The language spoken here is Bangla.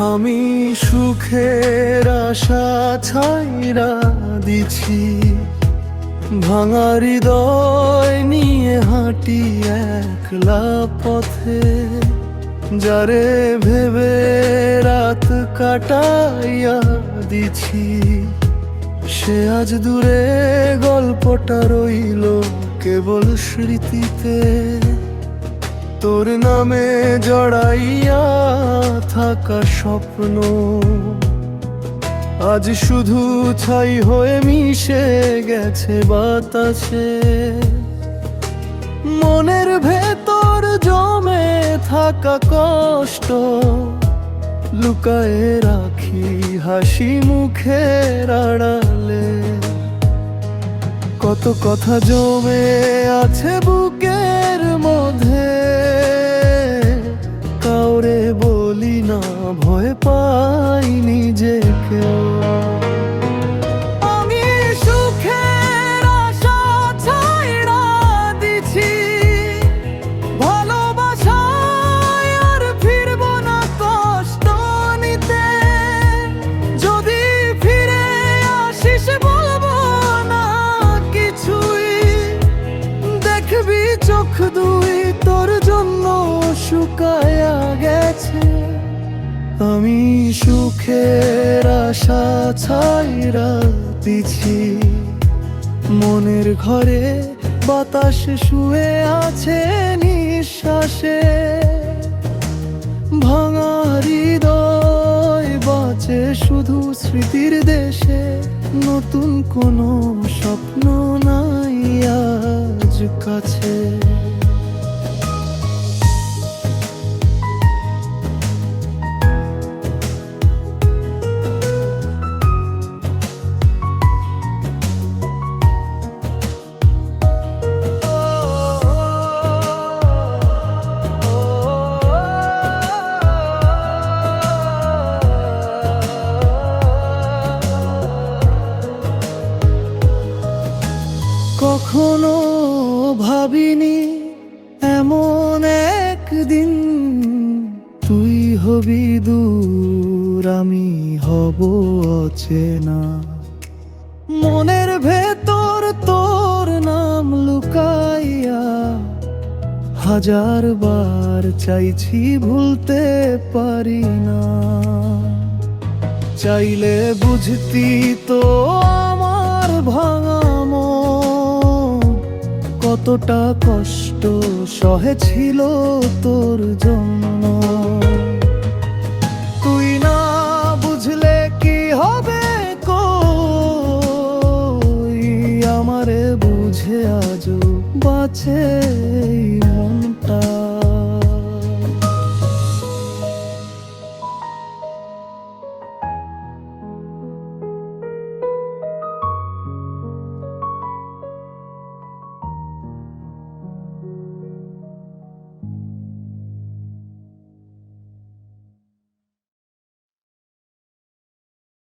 আমি সুখের আশা ছাইরা দিছি। ভাঙা হৃদয় নিয়ে হাঁটি একলা পথে। যারে ভেবে রাত কাটাইয়া দিছি। সে আজ দূরে গল্পটা রইল কেবল স্মৃতিতে। তোর নামে জড়াইয়া থাকা স্বপ্ন। আজ শুধু ছাই হয়ে মিশে গেছে বাতাসে। মনের ভেতর জমে থাকা কষ্ট লুকায়ে রাখি হাসি মুখের আড়ালে। কত কথা জমে আছে বুকের মধ্যে। আমি সুখের আশা ছাইরা দিছি। মনের ঘরে বাতাস শুয়ে আছে নিঃশ্বাসে। ভাঙা হৃদয় বাঁচে শুধু স্মৃতির দেশে। নতুন কোনো স্বপ্ন নাই আজ কাছে। কখনো ভাবিনি এমন একদিন তুই হবি দূর, আমি হব অচেনা। মনের ভেতর তোর নাম লুকাইয়া হাজার বার চাইছি ভুলতে পারি না। চাইলে বুঝতি তো আমার মন কতটা কষ্ট সহে ছিল তোর জন্য। তুই না বুঝলে কি হবে কই? আমারে বুঝে আজও বাঁচে